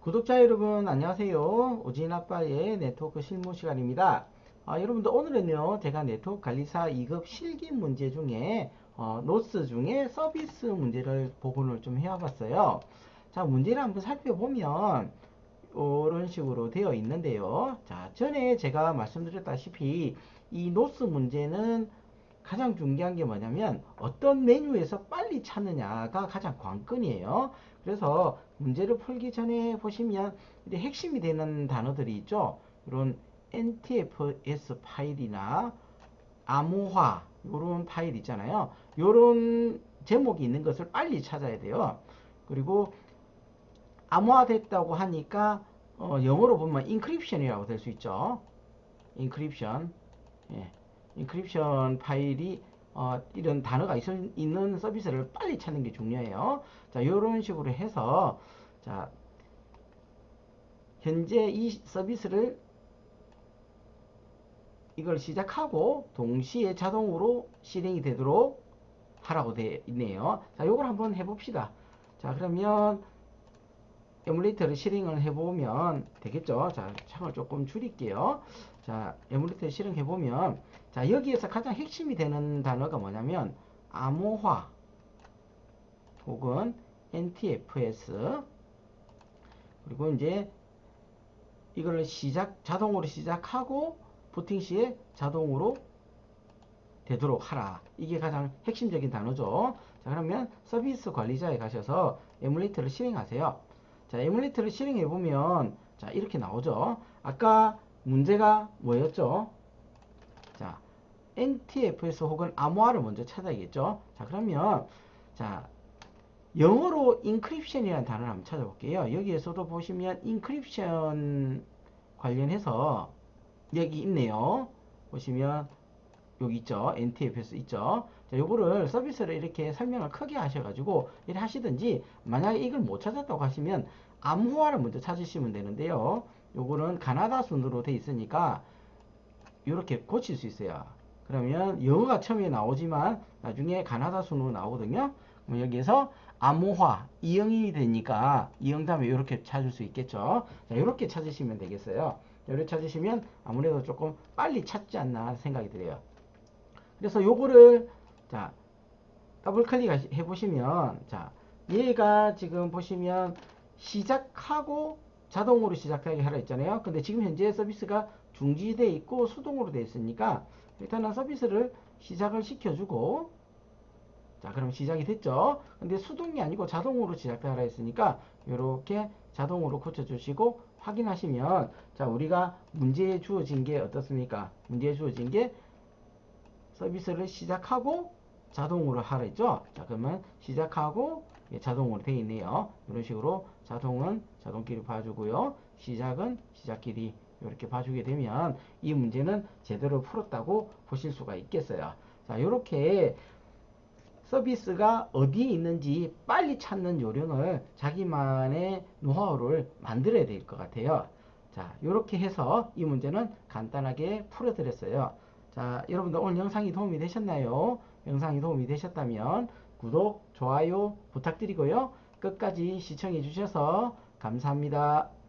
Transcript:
구독자 여러분 안녕하세요. 오진 아빠의 네트워크 실무 시간입니다. 아, 여러분들 오늘은요 제가 네트워크 관리사 2급 실기 문제 중에 어, 노스 중에 서비스 문제를 복원을 좀 해와봤어요. 자 문제를 한번 살펴보면 이런 식으로 되어 있는데요. 자 전에 제가 말씀드렸다시피 이 노스 문제는 가장 중요한 게 뭐냐면 어떤 메뉴에서 빨리 찾느냐가 가장 관건이에요. 그래서 문제를 풀기 전에 보시면 이제 핵심이 되는 단어들이 있죠. 이런 NTFS 파일이나 암호화 이런 파일 있잖아요. 이런 제목이 있는 것을 빨리 찾아야 돼요. 그리고 암호화됐다고 하니까 어, 영어로 보면 인크립션이라고 될 수 있죠. 인크립션. 예. 인크립션 파일이 어, 이런 단어가 있, 있는 서비스를 빨리 찾는 게 중요해요. 자, 이런 식으로 해서 자, 현재 이 서비스를 이걸 시작하고 동시에 자동으로 실행이 되도록 하라고 되어 있네요. 자, 요걸 한번 해봅시다. 자, 그러면 에뮬레이터를 실행을 해보면 되겠죠. 자, 창을 조금 줄일게요. 자, 에뮬레이터 실행해보면 자, 여기에서 가장 핵심이 되는 단어가 뭐냐면 암호화 혹은 NTFS 그리고 이제 이걸 시작 자동으로 시작하고 부팅 시에 자동으로 되도록 하라. 이게 가장 핵심적인 단어죠. 자, 그러면 서비스 관리자에 가셔서 에뮬레이터를 실행하세요. 자, 에뮬레이터를 실행해 보면 자, 이렇게 나오죠. 아까 문제가 뭐였죠? 자, NTFS 혹은 암호화를 먼저 찾아야겠죠. 자, 그러면 자, 영어로 인크립션이라는 단어를 한번 찾아볼게요. 여기에서도 보시면 인크립션 관련해서 여기 있네요. 보시면 여기 있죠. NTFS 있죠. 자, 요거를 서비스를 이렇게 설명을 크게 하셔가지고 이렇게 하시든지 만약에 이걸 못 찾았다고 하시면 암호화를 먼저 찾으시면 되는데요. 요거는 가나다 순으로 돼 있으니까 이렇게 고칠 수 있어요. 그러면 영어가 처음에 나오지만 나중에 가나다 순으로 나오거든요. 그럼 여기에서 암호화 이영이 되니까 이영 다음에 이렇게 찾을 수 있겠죠. 자, 이렇게 찾으시면 되겠어요. 이렇게 찾으시면 아무래도 조금 빨리 찾지 않나 생각이 들어요. 그래서 요거를 자 더블 클릭 해 보시면 자 얘가 지금 보시면 시작하고 자동으로 시작하게 하라 했잖아요. 근데 지금 현재 서비스가 중지돼 있고 수동으로 돼 있으니까 일단은 서비스를 시작을 시켜주고 자 그럼 시작이 됐죠. 근데 수동이 아니고 자동으로 시작하라 했으니까 이렇게 자동으로 고쳐주시고 확인하시면 자 우리가 문제에 주어진 게 어떻습니까? 문제에 주어진 게 서비스를 시작하고 자동으로 하라 했죠. 자 그러면 시작하고 예, 자동으로 되어 있네요. 이런 식으로 자동은 자동끼리 봐주고요. 시작은 시작끼리 이렇게 봐주게 되면 이 문제는 제대로 풀었다고 보실 수가 있겠어요. 자 이렇게 서비스가 어디에 있는지 빨리 찾는 요령을 자기만의 노하우를 만들어야 될 것 같아요. 자, 이렇게 해서 이 문제는 간단하게 풀어드렸어요. 자, 여러분들 오늘 영상이 도움이 되셨나요? 영상이 도움이 되셨다면 구독, 좋아요 부탁드리고요. 끝까지 시청해 주셔서 감사합니다.